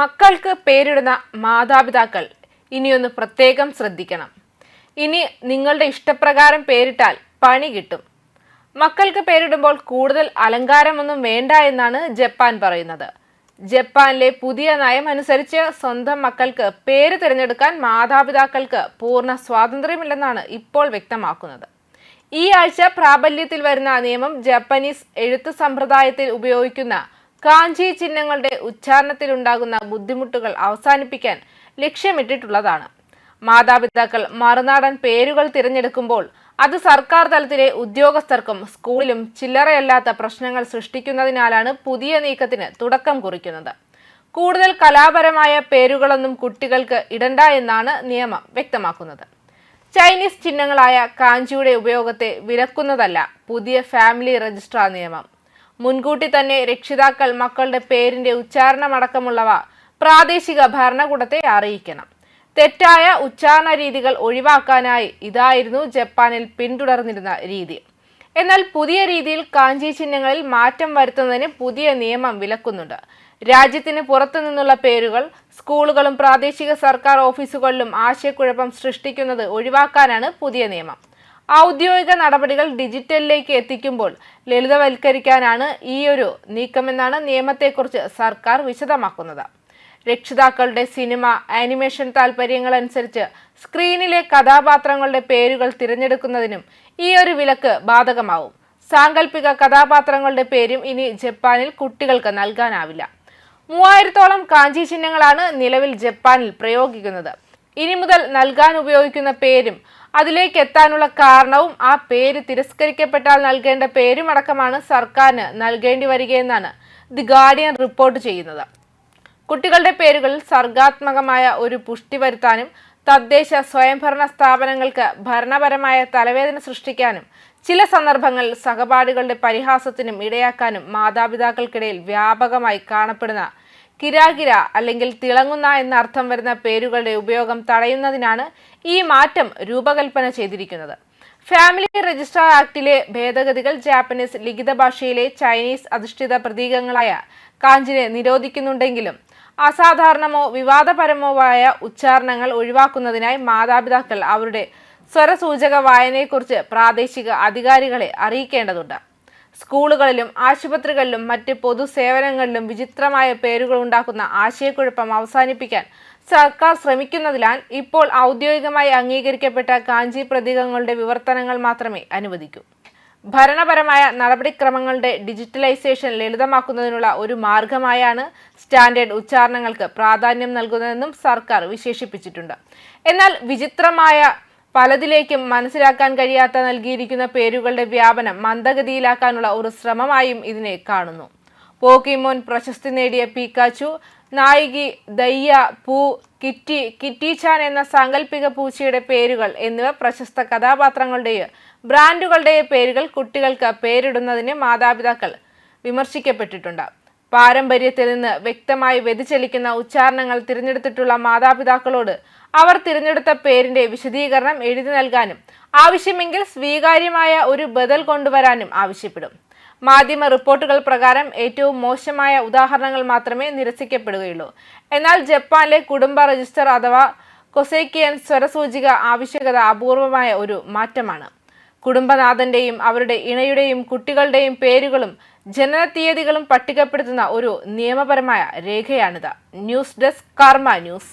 മക്കൾക്ക് പേരിടുന്ന മാതാപിതാക്കൾ ഇനിയൊന്ന് പ്രത്യേകം ശ്രദ്ധിക്കണം. ഇനി നിങ്ങളുടെ ഇഷ്ടപ്രകാരം പേരിട്ടാൽ പണി കിട്ടും. മക്കൾക്ക് പേരിടുമ്പോൾ കൂടുതൽ അലങ്കാരമൊന്നും വേണ്ട എന്നാണ് ജപ്പാൻ പറയുന്നത്. ജപ്പാനിലെ പുതിയ നയം അനുസരിച്ച് സ്വന്തം മക്കൾക്ക് പേര് തിരഞ്ഞെടുക്കാൻ മാതാപിതാക്കൾക്ക് പൂർണ സ്വാതന്ത്ര്യമില്ലെന്നാണ് ഇപ്പോൾ വ്യക്തമാക്കുന്നത്. ഈ ആഴ്ച പ്രാബല്യത്തിൽ വരുന്ന നിയമം ജപ്പാനീസ് എഴുത്ത് സമ്പ്രദായത്തിൽ ഉപയോഗിക്കുന്ന കാഞ്ചി ചിഹ്നങ്ങളുടെ ഉച്ചാരണത്തിലുണ്ടാകുന്ന ബുദ്ധിമുട്ടുകൾ അവസാനിപ്പിക്കാൻ ലക്ഷ്യമിട്ടിട്ടുള്ളതാണ്. മാതാപിതാക്കൾ മറുനാടൻ പേരുകൾ തിരഞ്ഞെടുക്കുമ്പോൾ അത് സർക്കാർ തലത്തിലെ ഉദ്യോഗസ്ഥർക്കും സ്കൂളിലും ചില്ലറയല്ലാത്ത പ്രശ്നങ്ങൾ സൃഷ്ടിക്കുന്നതിനാലാണ് പുതിയ നീക്കത്തിന് തുടക്കം കുറിക്കുന്നത്. കൂടുതൽ കലാപരമായ പേരുകളൊന്നും കുട്ടികൾക്ക് ഇടണ്ട എന്നാണ് നിയമം വ്യക്തമാക്കുന്നത്. ചൈനീസ് ചിഹ്നങ്ങളായ കാഞ്ചിയുടെ ഉപയോഗത്തെ വിലക്കുന്നതല്ല പുതിയ ഫാമിലി രജിസ്ട്രാർ നിയമം. മുൻകൂട്ടി തന്നെ രക്ഷിതാക്കൾ മക്കളുടെ പേരിന്റെ ഉച്ചാരണമടക്കമുള്ളവ പ്രാദേശിക ഭരണകൂടത്തെ അറിയിക്കണം. തെറ്റായ ഉച്ചാരണ രീതികൾ ഒഴിവാക്കാനായി ഇതായിരുന്നു ജപ്പാനിൽ പിന്തുടർന്നിരുന്ന രീതി. എന്നാൽ പുതിയ രീതിയിൽ കാഞ്ചി ചിഹ്നങ്ങളിൽ മാറ്റം വരുത്തുന്നതിന് പുതിയ നിയമം വിലക്കുന്നുണ്ട്. രാജ്യത്തിന് പുറത്തു നിന്നുള്ള പേരുകൾ സ്കൂളുകളും പ്രാദേശിക സർക്കാർ ഓഫീസുകളിലും ആശയക്കുഴപ്പം സൃഷ്ടിക്കുന്നത് ഒഴിവാക്കാനാണ് പുതിയ നിയമം. ഔദ്യോഗിക നടപടികൾ ഡിജിറ്റലിലേക്ക് എത്തിക്കുമ്പോൾ ലളിതവൽക്കരിക്കാനാണ് ഈ ഒരു നീക്കമെന്നാണ് നിയമത്തെക്കുറിച്ച് സർക്കാർ വിശദമാക്കുന്നത്. രക്ഷിതാക്കളുടെ സിനിമ ആനിമേഷൻ താൽപ്പര്യങ്ങളനുസരിച്ച് സ്ക്രീനിലെ കഥാപാത്രങ്ങളുടെ പേരുകൾ തിരഞ്ഞെടുക്കുന്നതിനും ഈ ഒരു വിലക്ക് ബാധകമാവും. സാങ്കല്പിക കഥാപാത്രങ്ങളുടെ പേരും ഇനി ജപ്പാനിൽ കുട്ടികൾക്ക് നൽകാനാവില്ല. മൂവായിരത്തോളം കാഞ്ചി ചിഹ്നങ്ങളാണ് നിലവിൽ ജപ്പാനിൽ പ്രയോഗിക്കുന്നത്. ഇനി മുതൽ നൽകാൻ ഉപയോഗിക്കുന്ന പേരും അതിലേക്ക് എത്താനുള്ള കാരണവും ആ പേര് തിരസ്കരിക്കപ്പെട്ടാൽ നൽകേണ്ട പേരും അടക്കമാണ് സർക്കാരിന് നൽകേണ്ടി വരികയെന്നാണ് ദി ഗാർഡിയൻ റിപ്പോർട്ട് ചെയ്യുന്നത്. കുട്ടികളുടെ പേരുകളിൽ സർഗാത്മകമായ ഒരു പുഷ്ടി വരുത്താനും തദ്ദേശ സ്വയംഭരണ സ്ഥാപനങ്ങൾക്ക് ഭരണപരമായ തലവേദന സൃഷ്ടിക്കാനും ചില സന്ദർഭങ്ങളിൽ സഹപാഠികളുടെ പരിഹാസത്തിനും ഇടയാക്കാനും മാതാപിതാക്കൾക്കിടയിൽ വ്യാപകമായി കാണപ്പെടുന്ന കിരാകിര അല്ലെങ്കിൽ തിളങ്ങുന്ന എന്ന അർത്ഥം വരുന്ന പേരുകളുടെ ഉപയോഗം തടയുന്നതിനാണ് ഈ മാറ്റം രൂപകൽപ്പന ചെയ്തിരിക്കുന്നത്. ഫാമിലി രജിസ്റ്റർ ആക്ടിലെ ഭേദഗതികൾ ജാപ്പനീസ് ലിഖിത ഭാഷയിലെ ചൈനീസ് അധിഷ്ഠിത പ്രതീകങ്ങളായ കാഞ്ചിനെ നിരോധിക്കുന്നുണ്ടെങ്കിലും അസാധാരണമോ വിവാദപരമോ ആയ ഉച്ചാരണങ്ങൾ ഒഴിവാക്കുന്നതിനായി മാതാപിതാക്കൾ അവരുടെ സ്വരസൂചക വായനയെക്കുറിച്ച് പ്രാദേശിക അധികാരികളെ അറിയിക്കേണ്ടതുണ്ട്. സ്കൂളുകളിലും ആശുപത്രികളിലും മറ്റ് പൊതുസേവനങ്ങളിലും വിചിത്രമായ പേരുകൾ ഉണ്ടാക്കുന്ന ആശയക്കുഴപ്പം അവസാനിപ്പിക്കാൻ സർക്കാർ ശ്രമിക്കുന്നതിനാൽ ഇപ്പോൾ ഔദ്യോഗികമായി അംഗീകരിക്കപ്പെട്ട കാഞ്ചി പ്രതീകങ്ങളുടെ വിവർത്തനങ്ങൾ മാത്രമേ അനുവദിക്കൂ. ഭരണപരമായ നടപടിക്രമങ്ങളുടെ ഡിജിറ്റലൈസേഷൻ ലളിതമാക്കുന്നതിനുള്ള ഒരു മാർഗമായാണ് സ്റ്റാൻഡേർഡ് ഉച്ചാരണങ്ങൾക്ക് പ്രാധാന്യം നൽകുന്നതെന്നും സർക്കാർ വിശേഷിപ്പിച്ചിട്ടുണ്ട്. എന്നാൽ വിചിത്രമായ പലതിലേക്കും മനസ്സിലാക്കാൻ കഴിയാത്ത നൽകിയിരിക്കുന്ന പേരുകളുടെ വ്യാപനം മന്ദഗതിയിലാക്കാനുള്ള ഒരു ശ്രമമായും ഇതിനെ കാണുന്നു. പോക്കിമോൻ പ്രശസ്തി നേടിയ പീക്കാച്ചു നായികി ദയ്യ പൂ കിറ്റി കിറ്റിച്ചാൻ എന്ന സാങ്കല്പിക പൂച്ചയുടെ പേരുകൾ എന്നിവ പ്രശസ്ത കഥാപാത്രങ്ങളുടെയോ ബ്രാൻഡുകളുടെയോ പേരുകൾ കുട്ടികൾക്ക് പേരിടുന്നതിന് മാതാപിതാക്കൾ വിമർശിക്കപ്പെട്ടിട്ടുണ്ട്. പാരമ്പര്യത്തിൽ നിന്ന് വ്യക്തമായി വ്യതിചലിക്കുന്ന ഉച്ചാരണങ്ങൾ തിരഞ്ഞെടുത്തിട്ടുള്ള മാതാപിതാക്കളോട് അവർ തിരഞ്ഞെടുത്ത പേരിന്റെ വിശദീകരണം എഴുതി നൽകാനും ആവശ്യമെങ്കിൽ സ്വീകാര്യമായ ഒരു ബദൽ കൊണ്ടുവരാനും ആവശ്യപ്പെടും. മാധ്യമ റിപ്പോർട്ടുകൾ പ്രകാരം ഏറ്റവും മോശമായ ഉദാഹരണങ്ങൾ മാത്രമേ നിരസിക്കപ്പെടുകയുള്ളൂ. എന്നാൽ ജപ്പാനിലെ കുടുംബ രജിസ്റ്റർ അഥവാ കൊസേക്കിയൻ സ്വരസൂചിക ആവശ്യകത അപൂർവമായ ഒരു മാറ്റമാണ്. കുടുംബനാഥന്റെയും അവരുടെ ഇണയുടെയും കുട്ടികളുടെയും പേരുകളും ജനന തീയതികളും പട്ടികപ്പെടുത്തുന്ന ഒരു നിയമപരമായ രേഖയാണിത്. News desk Karma news.